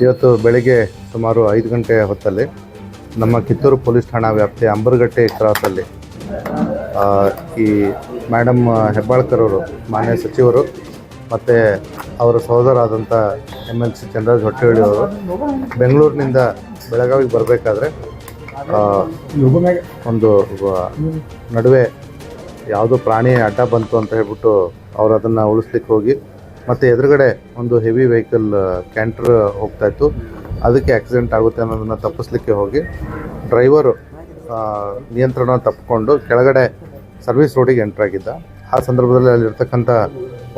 ಇವತ್ತು ಬೆಳಿಗ್ಗೆ ಸುಮಾರು ಐದು ಗಂಟೆ ಹೊತ್ತಲ್ಲಿ ನಮ್ಮ ಕಿತ್ತೂರು ಪೊಲೀಸ್ ಠಾಣಾ ವ್ಯಾಪ್ತಿಯ ಅಂಬರ್ಗಟ್ಟೆ ಕ್ರಾಸಲ್ಲಿ ಈ ಮೇಡಮ್ ಹೆಬ್ಬಾಳ್ಕರ್ ಅವರು, ಮಾನ್ಯ ಸಚಿವರು ಮತ್ತು ಅವರ ಸಹೋದರಾದಂಥ M L C Chandraraj Hottehalli ಅವರು ಬೆಂಗಳೂರಿನಿಂದ ಬೆಳಗಾವಿಗೆ ಬರಬೇಕಾದ್ರೆ ಒಂದು ನಡುವೆ ಯಾವುದೋ ಪ್ರಾಣಿ ಅಡ್ಡ ಬಂತು ಅಂತ ಹೇಳ್ಬಿಟ್ಟು ಅವರು ಅದನ್ನು ಉಳಿಸ್ಲಿಕ್ಕೆ ಹೋಗಿ ಮತ್ತು ಎದುರುಗಡೆ ಒಂದು ಹೆವಿ ವೆಹಿಕಲ್ ಕ್ಯಾಂಟರ್ ಹೋಗ್ತಾ ಇತ್ತು. ಅದಕ್ಕೆ ಆಕ್ಸಿಡೆಂಟ್ ಆಗುತ್ತೆ ಅನ್ನೋದನ್ನು ತಪ್ಪಿಸ್ಲಿಕ್ಕೆ ಹೋಗಿ ಡ್ರೈವರು ನಿಯಂತ್ರಣ ತಪ್ಪಿಕೊಂಡು ಕೆಳಗಡೆ ಸರ್ವಿಸ್ ರೋಡಿಗೆ ಎಂಟ್ರಾಗಿದ್ದ ಆ ಸಂದರ್ಭದಲ್ಲಿ ಅಲ್ಲಿರ್ತಕ್ಕಂಥ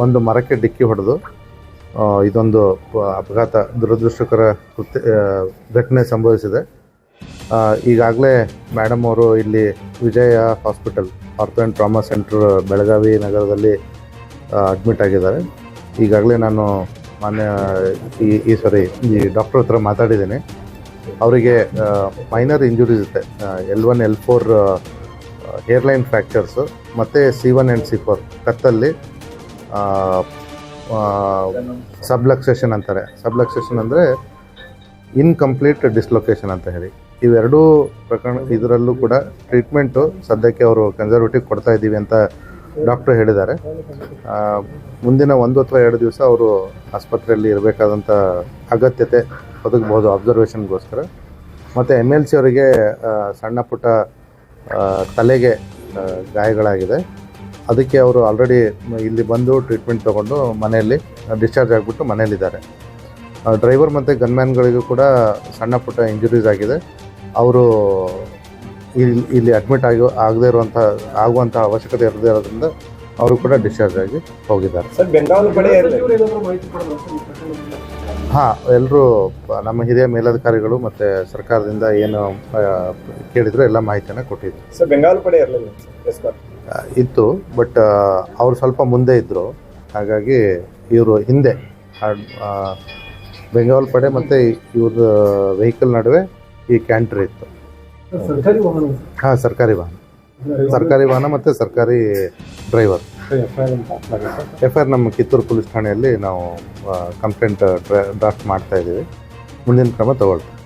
ಒಂದು ಮರಕ್ಕೆ ಡಿಕ್ಕಿ ಹೊಡೆದು ಇದೊಂದು ಅಪಘಾತ ದುರದೃಷ್ಟಕರ ಕೃತ್ಯ ಘಟನೆ ಸಂಭವಿಸಿದೆ. ಈಗಾಗಲೇ ಮೇಡಮ್ ಅವರು ಇಲ್ಲಿ Vijaya hospital ortho and trauma centre Belagavi ನಗರದಲ್ಲಿ ಅಡ್ಮಿಟ್ ಆಗಿದ್ದಾರೆ. ಈಗಾಗಲೇ ನಾನು ಮಾನ್ಯ ಈ ಈ ಸಾರಿ ಈ ಡಾಕ್ಟರ್ ಹತ್ರ ಮಾತಾಡಿದ್ದೀನಿ. ಅವರಿಗೆ ಮೈನರ್ ಇಂಜುರೀಸ್ ಇದೆ L one L four hairline fractures ಮತ್ತು C one and C four ಕತ್ತಲ್ಲಿ subluxation ಅಂತಾರೆ. ಸಬ್ಲಕ್ಸೇಷನ್ ಅಂದರೆ ಇನ್ಕಂಪ್ಲೀಟ್ ಡಿಸ್ಲೊಕೇಶನ್ ಅಂತ ಹೇಳಿ. ಇವೆರಡೂ ಪ್ರಕರಣ ಇದರಲ್ಲೂ ಕೂಡ ಟ್ರೀಟ್ಮೆಂಟು ಸದ್ಯಕ್ಕೆ ಅವರು ಕನ್ಸರ್ವೇಟಿವ್ ಕೊಡ್ತಾ ಇದ್ದೀವಿ ಅಂತ ಡಾಕ್ಟ್ರು ಹೇಳಿದ್ದಾರೆ. ಮುಂದಿನ ಒಂದು ಅಥವಾ ಎರಡು ದಿವಸ ಅವರು ಆಸ್ಪತ್ರೆಯಲ್ಲಿ ಇರಬೇಕಾದಂಥ ಅಗತ್ಯತೆ ಒದಗಬಹುದು ಅಬ್ಸರ್ವೇಷನ್ಗೋಸ್ಕರ ಮತ್ತು ಎಂ ಎಲ್ ಸಿ ಅವರಿಗೆ ಸಣ್ಣ ಪುಟ್ಟ ತಲೆಗೆ ಗಾಯಗಳಾಗಿದೆ. ಅದಕ್ಕೆ ಅವರು ಆಲ್ರೆಡಿ ಇಲ್ಲಿ ಬಂದು ಟ್ರೀಟ್ಮೆಂಟ್ ತೊಗೊಂಡು ಮನೆಯಲ್ಲಿ ಡಿಸ್ಚಾರ್ಜ್ ಆಗಿಬಿಟ್ಟು ಮನೆಯಲ್ಲಿದ್ದಾರೆ. ಡ್ರೈವರ್ ಮತ್ತು ಗನ್ಮ್ಯಾನ್ಗಳಿಗೂ ಕೂಡ ಸಣ್ಣ ಪುಟ್ಟ ಇಂಜುರೀಸ್ ಆಗಿದೆ. ಅವರು ಇಲ್ಲಿ ಇಲ್ಲಿ ಅಡ್ಮಿಟ್ ಆಗಿ ಆಗದೇ ಇರುವಂಥ ಆಗುವಂಥ ಅವಶ್ಯಕತೆ ಇರದೇ ಇರೋದ್ರಿಂದ ಅವರು ಕೂಡ ಡಿಸ್ಚಾರ್ಜ್ ಆಗಿ ಹೋಗಿದ್ದಾರೆ. ಹಾಂ ಎಲ್ಲರೂ ನಮ್ಮ ಹಿರಿಯ ಮೇಲಧಿಕಾರಿಗಳು ಮತ್ತು ಸರ್ಕಾರದಿಂದ ಏನು ಕೇಳಿದ್ರು ಎಲ್ಲ ಮಾಹಿತಿಯನ್ನು ಕೊಟ್ಟಿದ್ರು. ಸರ್ ಬೆಂಗಾವಲು ಪಡೆ ಇತ್ತು ಬಟ್ ಅವರು ಸ್ವಲ್ಪ ಮುಂದೆ ಇದ್ದರು ಹಾಗಾಗಿ ಇವರು ಹಿಂದೆ. ಆ, ಬೆಂಗಾವಲ್ ಪಡೆ ಮತ್ತು ಇವ್ರದ್ದು ವೆಹಿಕಲ್ ನಡುವೆ ಈ ಕ್ಯಾಂಟ್ರ್ ಇತ್ತು. ಸರ್ಕಾರಿ ವಾಹನ ಹಾಂ ಸರ್ಕಾರಿ ವಾಹನ. ಸರ್ಕಾರಿ ವಾಹನ ಮತ್ತು ಸರ್ಕಾರಿ ಡ್ರೈವರ್. ಎಫ್ ಐ ಆರ್ ನಮ್ಮ ಕಿತ್ತೂರು ಪೊಲೀಸ್ ಠಾಣೆಯಲ್ಲಿ ನಾವು ಕಂಪ್ಲೇಂಟ್ ಡ್ರಾಫ್ಟ್ ಮಾಡ್ತಾ ಇದ್ದೀವಿ. ಮುಂದಿನ ಕ್ರಮ ತಗೊಳ್ತೀವಿ.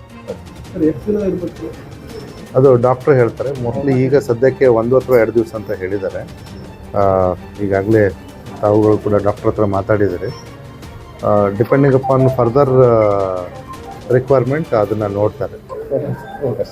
ಅದು ಡಾಕ್ಟ್ರು ಹೇಳ್ತಾರೆ. ಮೋಸ್ಟ್ಲಿ ಈಗ ಸದ್ಯಕ್ಕೆ ಒಂದು ಅಥವಾ ಎರಡು ದಿವಸ ಅಂತ ಹೇಳಿದ್ದಾರೆ. ಈಗಾಗಲೇ ತಾವುಗಳು ಕೂಡ ಡಾಕ್ಟ್ರ್ ಹತ್ರ ಮಾತಾಡಿದ್ದಾರೆ. ಡಿಪೆಂಡಿಂಗ್ ಅಪಾನ್ ಫರ್ದರ್ ರಿಕ್ವೈರ್ಮೆಂಟ್ ಅದನ್ನು ನೋಡ್ತಾರೆ. ಓಕೆ